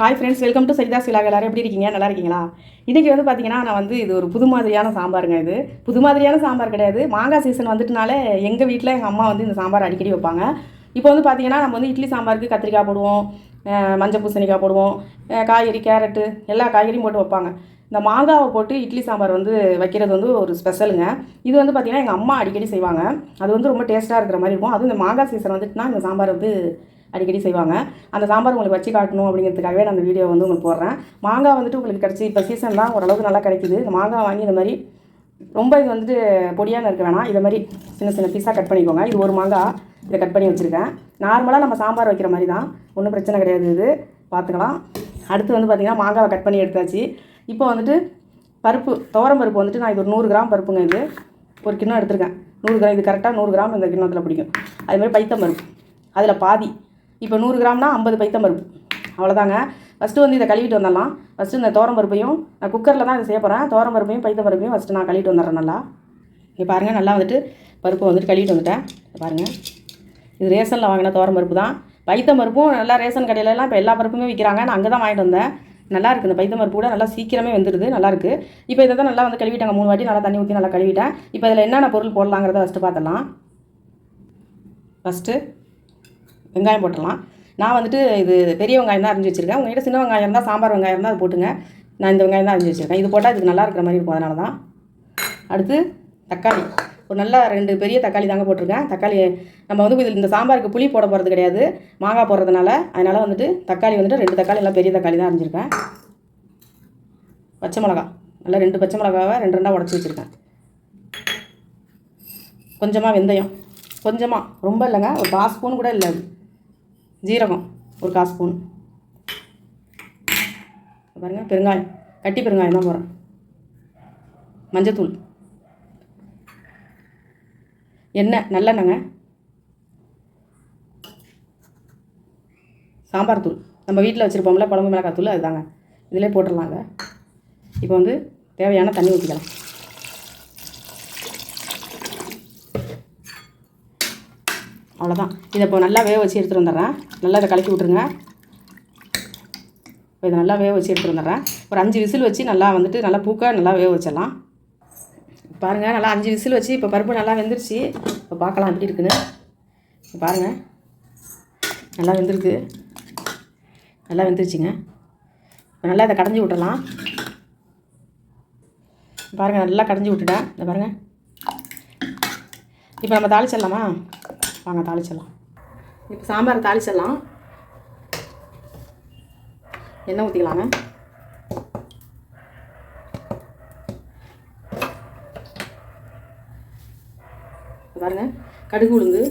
Hi friends welcome to Saritha சிலாக எல்லாரும் எப்படி இருக்கீங்க? நல்லா இருக்கீங்களா? இன்றைக்கி வந்து பார்த்தீங்கன்னா நான் வந்து இது ஒரு புது மாதிரியான சாம்பாருங்க இது. புது மாதிரியான சாம்பார் கிடையாது. மாங்காய் சீசன் வந்துட்டுனாலே எங்கள் வீட்டில் எங்கள் அம்மா வந்து இந்த சாம்பார் அடிக்கடி வைப்பாங்க. இப்போ வந்து பார்த்தீங்கன்னா நம்ம வந்து இட்லி சாம்பாருக்கு கத்திரிக்காய் போடுவோம் மஞ்சள் பூசணிக்காய் போடுவோம் காய்கறி கேரட்டு எல்லா காய்கறியும் போட்டு வைப்பாங்க. இந்த மாங்காவை போட்டு இட்லி சாம்பார் வந்து வைக்கிறது வந்து ஒரு ஸ்பெஷலுங்க. இது வந்து பார்த்திங்கன்னா எங்கள் அம்மா அடிக்கடி செய்வாங்க. அது வந்து ரொம்ப டேஸ்ட்டாக இருக்கிற மாதிரி இருக்கும். அதுவும் இந்த மாங்காய் சீசன் வந்துட்டுனா இந்த சாம்பார் வந்து அடிக்கடி செய்வாங்க. அந்த சாம்பார் உங்களுக்கு வச்சு காட்டணும் அப்படிங்கிறதுக்காகவே நான் அந்த வீடியோ வந்து உங்களுக்கு போடுறேன். மாங்காய் வந்துட்டு உங்களுக்கு கிடச்சி இப்போ சீசன் தான் ஓரளவுக்கு நல்லா கிடைக்குது. இந்த மாங்காய் வாங்கி இந்த மாதிரி ரொம்ப இது வந்துட்டு பொடியாக இருக்க வேணாம். இதை மாதிரி சின்ன சின்ன பீஸாக கட் பண்ணிக்கோங்க. இது ஒரு மாங்காய். இதை கட் பண்ணி வச்சுருக்கேன். நார்மலாக நம்ம சாம்பார் வைக்கிற மாதிரி தான். ஒன்றும் பிரச்சனை கிடையாது இது. பார்த்துக்கலாம். அடுத்து வந்து பார்த்திங்கன்னா மாங்காவை கட் பண்ணி எடுத்தாச்சு. இப்போ வந்துட்டு பருப்பு துவரம் பருப்பு வந்துட்டு நான் இது ஒரு நூறு கிராம் பருப்புங்க இது. ஒரு கிண்ணம் எடுத்திருக்கேன். நூறு கிராம் இது கரெக்டாக நூறு கிராம் இந்த கிண்ணத்தில் பிடிக்கும். அதுமாதிரி பைத்தம் பருப்பு. அதில் பாதி இப்போ நூறு கிராம்னா ஐம்பது பைத்தம் பருப்பு அவ்வளோதாங்க. ஃபஸ்ட்டு வந்து இதை கழுவிட்டு வந்துடலாம். ஃபஸ்ட்டு இந்த தோரம் பருப்பையும் நான் குக்கரில் தான் இதை செய்ய போகிறேன் தோரம் பருப்பையும் பைத்தம் பருப்பையும் ஃபஸ்ட்டு நான் கழுவிட்டு வந்துடுறேன் நல்லா. இங்கே பாருங்கள் நல்லா வந்துட்டு பருப்பு வந்துட்டு கழுவிட்டு வந்துட்டேன். பாருங்கள் இது ரேஷனில் வாங்கின தோரம் பருப்பு தான். பைத்தம் பருப்பும் நல்லா ரேஷன் கடையிலலாம் இப்போ எல்லா பருப்புமே விற்கிறாங்க நான் அங்கே தான் வாங்கிட்டு வந்தேன். நல்லா இருக்குது இந்த பைத்தம் பருப்பு கூட நல்லா சீக்கிரமே வந்துடுது. நல்லாயிருக்கு இப்போ இதை தான் நல்லா வந்து கழுவிட்டாங்க. மூணு வாட்டி நல்லா தண்ணி ஊற்றி நல்லா கழுவிட்டேன். இப்போ இதில் என்னென்ன பொருள் போடலாங்கிறத ஃபஸ்ட்டு பார்த்தலாம் ஃபஸ்ட்டு வெங்காயம் போட்டுடலாம். நான் வந்துட்டு இது பெரிய வெங்காயம் தான் அரிஞ்சு வச்சுருக்கேன். உங்கள்கிட்ட சின்ன வெங்காயம் இருந்தால் சாம்பார் வெங்காயம் இருந்தால் அது போட்டுங்க. நான் இந்த வெங்காயம் தான் அரிஞ்சு வச்சுருக்கேன். இது போட்டால் இதுக்கு நல்லா இருக்கிற மாதிரி இருக்கும். அதனால தான். அடுத்து தக்காளி. ஒரு நல்ல ரெண்டு பெரிய தக்காளி தாங்க போட்டிருக்கேன். தக்காளி நம்ம வந்து இதில் இந்த சாம்பாருக்கு புளி போட போகிறது கிடையாது. மாங்காய் போடுறதுனால. அதனால் வந்துட்டு தக்காளி வந்துட்டு ரெண்டு தக்காளி எல்லாம் பெரிய தக்காளி தான் அரிஞ்சிருக்கேன். பச்சை மிளகா. நல்லா ரெண்டு பச்சை மிளகாவை ரெண்டு ரெண்டாக உடச்சி வச்சுருக்கேன். கொஞ்சமாக வெந்தயம். கொஞ்சமாக ரொம்ப இல்லைங்க. ஒரு கால் ஸ்பூன் கூட இல்லை. அது ஜீரகம் ஒரு கால் ஸ்பூன். பாருங்கள் பெருங்காயம் கட்டி பெருங்காயம் தான் போகிறேன் மஞ்சத்தூள். எண்ணெய் நல்லெண்ணெங்க சாம்பார் தூள். நம்ம வீட்டில் வச்சுருப்போம்ல குழம்பு மிளகாய் தூள் அதுதாங்க. இதிலே போட்டுடலாங்க. இப்போ வந்து தேவையான தண்ணி ஊற்றிக்கலாம் அவ்வளோதான் இதை இப்போ நல்லா வேக வச்சு எடுத்துகிட்டு வந்துடுறேன். நல்லா இதை கலக்கி விட்ருங்க இப்போ இதை நல்லா வேக வச்சு எடுத்துகிட்டு வந்துடுறேன். ஒரு அஞ்சு விசில் வச்சு நல்லா வந்துட்டு நல்லா பூக்க நல்லா வேக வச்சிடலாம். பாருங்கள் நல்லா அஞ்சு விசில் வச்சு இப்போ பருப்பு நல்லா வெந்துருச்சு. இப்போ பார்க்கலாம் எப்படி இருக்குன்னு. இப்போ பாருங்கள் நல்லா வெந்திருக்கு. நல்லா வெந்துருச்சுங்க. இப்போ நல்லா இதை கடைஞ்சி விட்டுறலாம் பாருங்கள் நல்லா கடைஞ்சி விட்டுட்டேன். இந்த பாருங்கள் இப்போ நம்ம தாளிச்சிடலாமா? வாங்க தாளிச்சிடலாம். இப்போ சாம்பார் தாளிச்சிடலாம். எண்ணெய் ஊற்றிக்கலாங்க பாருங்கள் பாருங்க கடுகு உளுந்து.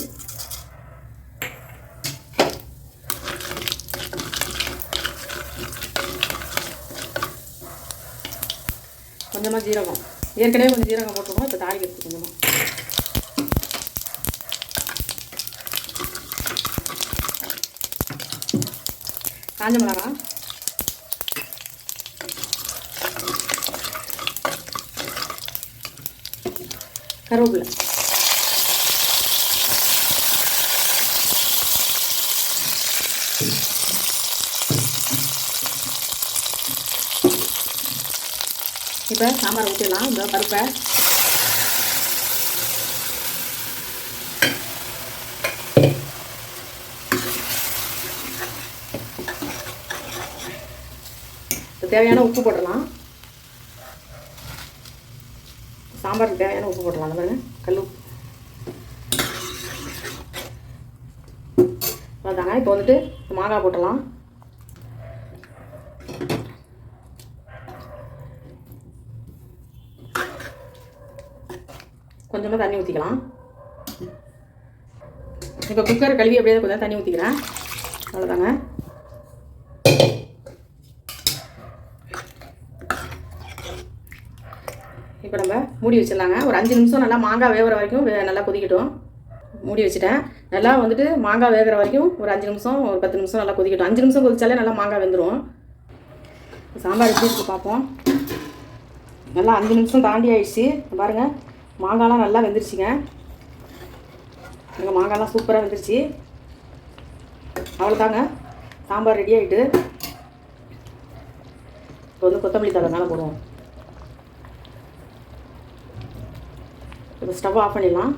கொஞ்சமாக ஜீரகம். ஏற்கனவே கொஞ்சம் ஜீரகம் போட்டுருக்கோம் இப்போ தாளிக்கிறதுக்கு கொஞ்சமாக காஞ்ச மிளகா. கருவேப்பிலை. இப்போ சாம்பார் ஊற்றிடலாம் இந்த பருப்பை. தேவையான உப்பு போடலாம் சாம்பாருக்கு தேவையான உப்பு போடலாம் அந்த பாருங்க கல் உப்பு. அதாங்க இப்போ வந்துட்டு மாங்காய் போட்டலாம் கொஞ்சமாக தண்ணி ஊற்றிக்கலாம் இப்போ குக்கர் கழுவி அப்படியே கொஞ்சம் தண்ணி ஊற்றிக்கிறேன் அவ்வளோதாங்க இப்போ நம்ம மூடி வச்சிடலாங்க. ஒரு அஞ்சு நிமிஷம் நல்லா மாங்காய் வேகிற வரைக்கும் வே- நல்லா கொதிக்கட்டும். மூடி வச்சுட்டேன். நல்லா வந்துட்டு மாங்காய் வேகிற வரைக்கும் ஒரு அஞ்சு நிமிஷம் ஒரு பத்து நிமிஷம் நல்லா கொதிக்கட்டும். அஞ்சு நிமிஷம் கொதிச்சாலே நல்லா மாங்காய் வெந்துடும் சாம்பார் எப்படி இருக்குது பார்ப்போம். நல்லா அஞ்சு நிமிஷம் தாண்டி ஆயிடுச்சு. பாருங்கள் மாங்காய்லாம் நல்லா வெந்துருச்சுங்க. எங்கள் மாங்காய்லாம் சூப்பராக வெந்துருச்சு. அவ்வளோதாங்க சாம்பார் ரெடி ஆகிட்டு இப்போ வந்து கொத்தமல்லி தழை மேலே போடுவோம். இப்போ ஸ்டவ் ஆஃப் பண்ணிடலாம்.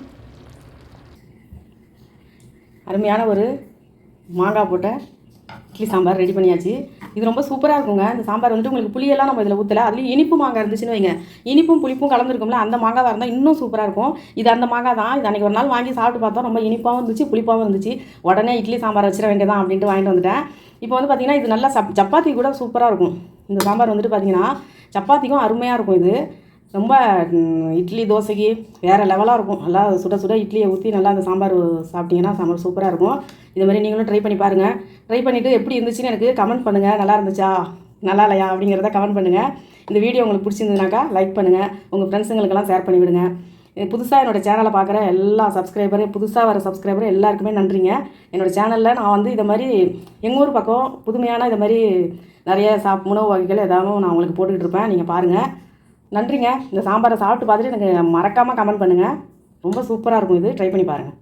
அருமையான ஒரு மாங்காய் போட்ட இட்லி சாம்பார் ரெடி பண்ணியாச்சு. இது ரொம்ப சூப்பராக இருக்குங்க. இந்த சாம்பார் வந்துட்டு உங்களுக்கு புளியெல்லாம் நம்ம இதில் ஊற்றல அதுலேயும் இனிப்பு மாங்காய் இருந்துச்சுன்னு வைங்க. இனிப்பும் புளிப்பும் கலந்துருக்கும்ல. அந்த மாங்காவாக இருந்தால் இன்னும் சூப்பராக இருக்கும். இது அந்த மாங்காய் தான். இது அன்றைக்கி ஒரு நாள் வாங்கி சாப்பிட்டு பார்த்தோம். ரொம்ப இனிப்பாகவும் இருந்துச்சு புளிப்பாகவும் இருந்துச்சு. உடனே இட்லி சாம்பார் வச்சிட வேண்டியதான் அப்படின்ட்டு வாங்கிட்டு வந்துட்டேன். இப்போ வந்து பார்த்திங்கன்னா இது நல்லா சப் சப்பாத்தி கூட சூப்பராக இருக்கும். இந்த சாம்பார் வந்துட்டு பார்த்திங்கன்னா சப்பாத்திக்கும் அருமையாக இருக்கும் இது. ரொம்ப இட்லி தோசைக்கு வேறு லெவலாக இருக்கும். நல்லா சுட சுட இட்லியை ஊற்றி நல்லா அந்த சாம்பார் சாப்பிட்டீங்கன்னா சாம்பார் சூப்பராக இருக்கும். இது மாதிரி நீங்களும் ட்ரை பண்ணி பாருங்கள் ட்ரை பண்ணிவிட்டு எப்படி இருந்துச்சுன்னு எனக்கு கமெண்ட் பண்ணுங்கள் நல்லா இருந்துச்சா? நல்லா இல்லையா? அப்படிங்கிறத கமெண்ட் பண்ணுங்கள் இந்த வீடியோ உங்களுக்கு பிடிச்சிருந்ததுனாக்கா லைக் பண்ணுங்கள் உங்கள் ஃப்ரெண்ட்ஸுங்களுக்கெல்லாம் ஷேர் பண்ணிவிடுங்க புதுசாக என்னோடய சேனலை பார்க்குற எல்லா சப்ஸ்கிரைபரும் புதுசாக வர சப்ஸ்கிரைபரும் எல்லாருக்குமே நன்றிங்க. என்னோடய சேனலில் நான் வந்து இதை மாதிரி எங்கள் ஊர் பக்கம் புதுமையான இதை மாதிரி நிறைய சாப் உணவு வகைகள் ஏதாவது நான் உங்களுக்கு போட்டுக்கிட்டு இருப்பேன். நீங்கள் பாருங்கள் நன்றிங்க. இந்த சாம்பாரை சாப்பிட்டு பார்த்துட்டு எனக்கு மறக்காமல் கமெண்ட் பண்ணுங்கள் ரொம்ப சூப்பராக இருக்கும் இது. ட்ரை பண்ணி பாருங்கள்